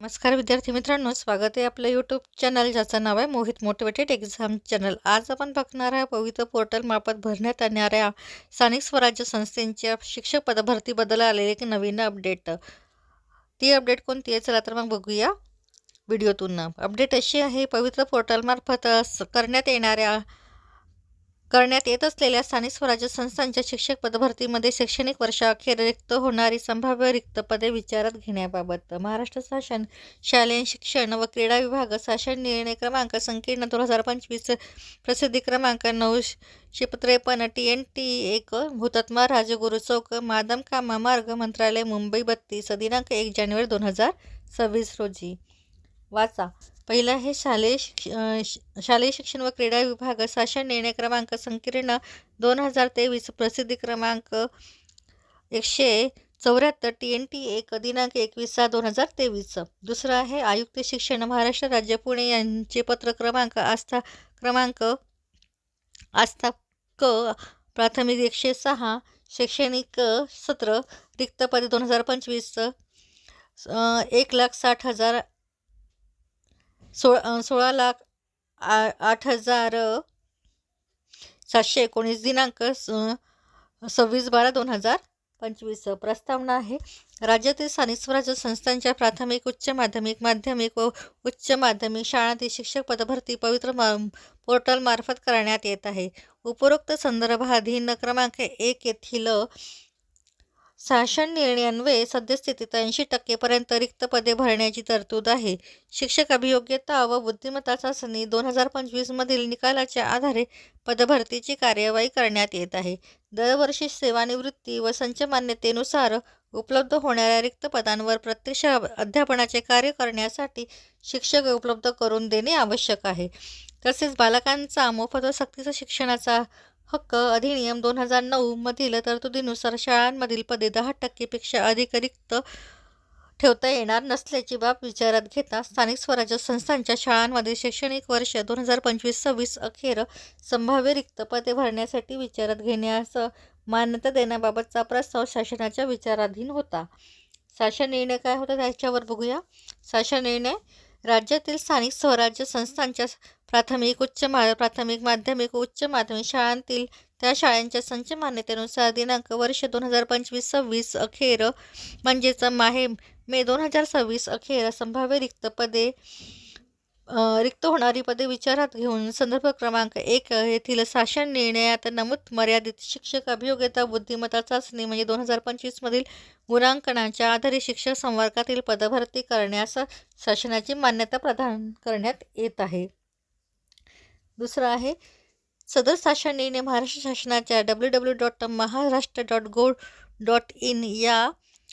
नमस्कार विद्यार्थी मित्रांनो स्वागत आहे आपलं यूट्यूब चॅनल ज्याचं नाव आहे मोहित मोटिवेटेड एक्झाम चॅनल आज आपण बघणार आहे पवित्र पोर्टल मार्फत भरण्यात येणाऱ्या स्थानिक स्वराज्य संस्थेंच्या शिक्षक पद भरतीबद्दल आलेली एक नवीन अपडेट ती अपडेट कोणती आहे? चला तर मग बघूया व्हिडिओतून अपडेट अशी आहे पवित्र पोर्टलमार्फत करण्यात येणाऱ्या करण्यात येत असलेल्या स्थानिक स्वराज्य संस्थांच्या शिक्षक पदभरतीमध्ये शैक्षणिक वर्षाअखेर रिक्त होणारी संभाव्य रिक्त पदे विचारात घेण्याबाबत महाराष्ट्र शासन शालेय शिक्षण व क्रीडा विभाग शासन निर्णय क्रमांक संकीर्ण दोन हजार पंचवीस प्रसिद्धी क्रमांक नऊशे त्रेपन्न टी एन टी एक हुतात्मा राजगुरू चौक मादम कामा मार्ग मंत्रालय मुंबई बत्तीस दिनांक एक जानेवारी दोन हजार सव्वीस रोजी. वाचा. पहिला आहे शालेय शिक्ष श- शालेय शिक्षण व क्रीडा विभाग. शासन निर्णय क्रमांक संकीर्ण दोन हजार तेवीस प्रसिद्धी क्रमांक एकशे चौऱ्याहत्तर टी एन टी एक दिनांक एकवीस सहा दोन हजार तेवीस. दुसरं आहे आयुक्त शिक्षण महाराष्ट्र राज्य पुणे यांचे पत्र क्रमांक आस्था क्रमांक आस्था क प्राथमिक एकशे सहा शैक्षणिक सत्र रिक्त पदे दोन हजार पंचवीस. एक लाख साठ हजार सोळा सोळा लाख आ आठ हजार सातशे एकोणीस दिनांक स- सव्वीस बारा दोन हजार पंचवीस. प्रस्तावना आहे. राज्यातील स्थानिक स्वराज्य संस्थांच्या प्राथमिक उच्च माध्यमिक माध्यमिक व उच्च माध्यमिक शाळांतील शिक्षक पदभरती पवित्र मा पोर्टलमार्फत करण्यात येत आहे. उपरोक्त संदर्भाधीन क्रमांक एक येथील शासन निर्णयान्वये सद्यस्थितीत ऐंशी टक्केपर्यंत रिक्त पदे भरण्याची तरतूद आहे. शिक्षक अभियोग्यता व बुद्धिमत्ता चाचणी दोन हजार पंचवीसमधील निकालाच्या आधारे पदभरतीची कार्यवाही करण्यात येत आहे. दरवर्षी सेवानिवृत्ती व संच मान्यतेनुसार उपलब्ध होणाऱ्या रिक्त पदांवर प्रत्यक्ष अध्यापनाचे कार्य करण्यासाठी शिक्षक उपलब्ध करून देणे आवश्यक आहे. तसेच बालकांचा मोफत व सक्तीचा शिक्षणाचा हक्क अधिनियम दोन हजार नऊ मधील तरतुदीनुसार शाळांमधील पदे दहा टक्केपेक्षा अधिक रिक्त ठेवता येणार नसल्याची बाब विचारात घेता स्थानिक स्वराज्य संस्थांच्या शाळांमध्ये शैक्षणिक वर्ष दोन हजार पंचवीस सव्वीस अखेर संभाव्य रिक्त पदे भरण्यासाठी विचारात घेण्यास मान्यता देण्याबाबतचा प्रस्ताव शासनाच्या विचाराधीन होता. शासन निर्णय काय होता त्याच्यावर बघूया. शासन निर्णय राज्यातील स्थानिक स्वराज्य संस्थांच्या प्राथमिक उच्च मा प्राथमिक माध्यमिक व उच्च माध्यमिक शाळांतील त्या शाळांच्या संच मान्यतेनुसार दिनांक वर्ष दोन हजार पंचवीस सव्वीस अखेर म्हणजेच माहे मे दोन हजार सव्वीस अखेर संभाव्य रिक्त पदे रिक्त होणारी पदे विचारात घेऊन संदर्भ क्रमांक एक येथील शासन निर्णयात नमूद मर्यादित शिक्षक अभियोग्यता बुद्धिमत्ता चाचणी म्हणजे दोन हजार पंचवीसमधील गुणांकनाच्या आधारे शिक्षक संवर्गातील पदभरती करण्यास शासनाची मान्यता प्रदान करण्यात येत आहे. दुसरं आहे सदर शासन निर्णय महाराष्ट्र शासनाच्या W W dot Maharashtra dot gov dot in या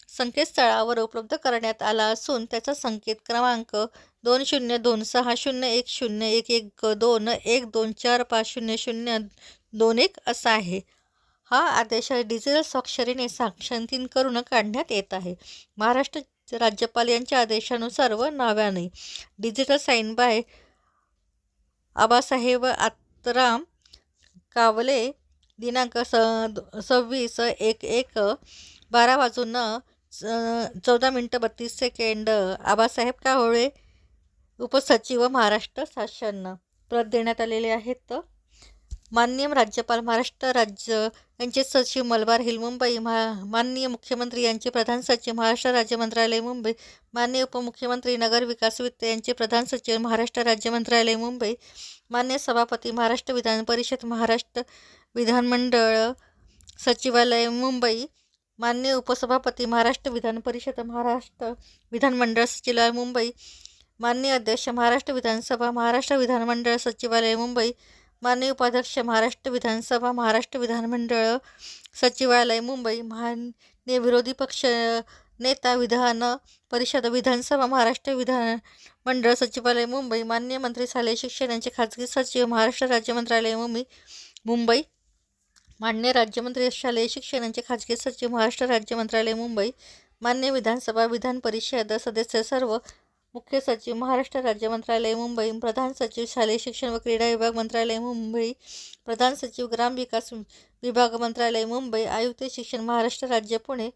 संकेतस्थळावर उपलब्ध करण्यात आला असून त्याचा संकेत क्रमांक दोन शून्य दोन सहा शून्य एक शून्य एक एक दोन एक दोन चार पाच शून्य शून्य दोन एक असा आहे. हा आदेश डिजिटल स्वाक्षरीने साक्षांतीन करून काढण्यात येत आहे. महाराष्ट्र राज्यपाल यांच्या आदेशानुसार व नाव्याने digital sign by Abasaheb Atram Kawale दिनांक स सव्वीस एक एक बारा वाजून च- चौदा मिनटं बत्तीस सेकंड आबासाहेब कावळे उपसचिव महाराष्ट्र शासन प्रत देण्यात आलेले आहेत माननीय राज्यपाल महाराष्ट्र राज्य यांचे सचिव मलबार हिल मुंबई मा माननीय मुख्यमंत्री यांचे प्रधान सचिव महाराष्ट्र राज्य मंत्रालय मुंबई माननीय उपमुख्यमंत्री नगर विकास वित्त यांचे प्रधान सचिव महाराष्ट्र राज्य मंत्रालय मुंबई मान्य सभापती महाराष्ट्र विधान परिषद महाराष्ट्र विधानमंडळ सचिवालय मुंबई मान्य उपसभापती महाराष्ट्र विधान परिषद महाराष्ट्र विधानमंडळ सचिवालय मुंबई मान्य अध्यक्ष महाराष्ट्र विधानसभा महाराष्ट्र विधानमंडळ सचिवालय मुंबई. माननीय उपाध्यक्ष महाराष्ट्र विधानसभा महाराष्ट्र विधानमंडळ सचिवालय मुंबई. मान्य विरोधी पक्ष नेता विधान परिषद विधानसभा महाराष्ट्र विधान मंडळ सचिवालय मुंबई. मान्य मंत्री शालेय शिक्षण यांचे खाजगी सचिव महाराष्ट्र राज्य मंत्रालय मुंबई. मुंबई. मान्य राज्यमंत्री शालेय शिक्षण यांचे खाजगी सचिव महाराष्ट्र राज्य मंत्रालय मुंबई. मान्य विधानसभा विधान परिषद सदस्य सर्व मुख्य सचिव महाराष्ट्र राज्य मंत्रालय मुंबई. प्रधान सचिव शालेय शिक्षण व क्रीडा विभाग मंत्रालय मुंबई. प्रधान सचिव ग्राम विकास विभाग मंत्रालय मुंबई. आयुक्त शिक्षण महाराष्ट्र राज्य पुणे.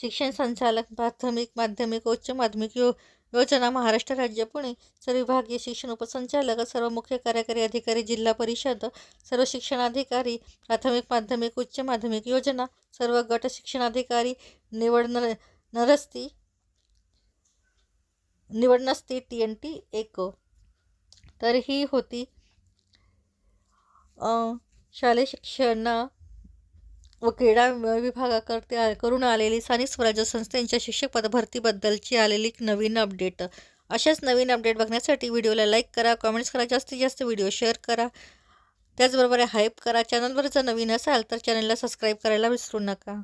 शिक्षण संचालक प्राथमिक माध्यमिक उच्च माध्यमिक यो योजना महाराष्ट्र राज्य पुणे. सर्व विभागीय शिक्षण उपसंचालक सर्व मुख्य कार्यकारी अधिकारी जिल्हा परिषद सर्व शिक्षणाधिकारी प्राथमिक माध्यमिक उच्च माध्यमिक योजना सर्व गट शिक्षणाधिकारी निवड नर नरस्ती निवड नसती टी एन टी एक. तर ही होती शालेय शिक्षण व क्रीडा विभागाकरते करून आलेली स्थानिक स्वराज्य संस्थांच्या शिक्षक पद भरतीबद्दलची आलेली एक नवीन अपडेट. अशाच नवीन अपडेट बघण्यासाठी व्हिडिओला लाईक करा कमेंट्स करा जास्तीत जास्त व्हिडिओ शेअर करा. त्याचबरोबर हाईप करा. चॅनलवर जर नवीन असाल तर चॅनलला सबस्क्राईब करायला विसरू नका.